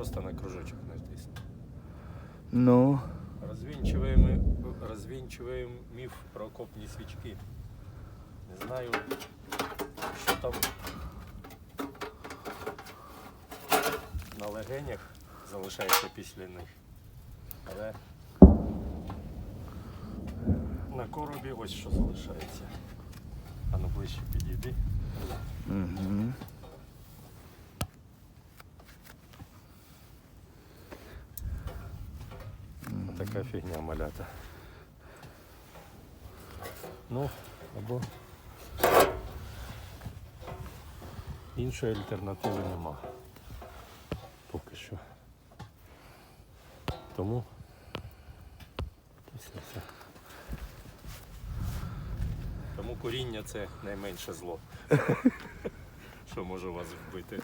просто на кружочок натисни. Ну, Розвінчуємо, розвінчуємо міф про окопні свічки. Не знаю, що там на легенях залишається після них. Але на коробі ось що залишається. А ну ближче підійди. угу. Така фігня малята. Ну, або іншої альтернативи нема. Поки що. Тому все, все. Тому коріння це найменше зло, що може вас вбити.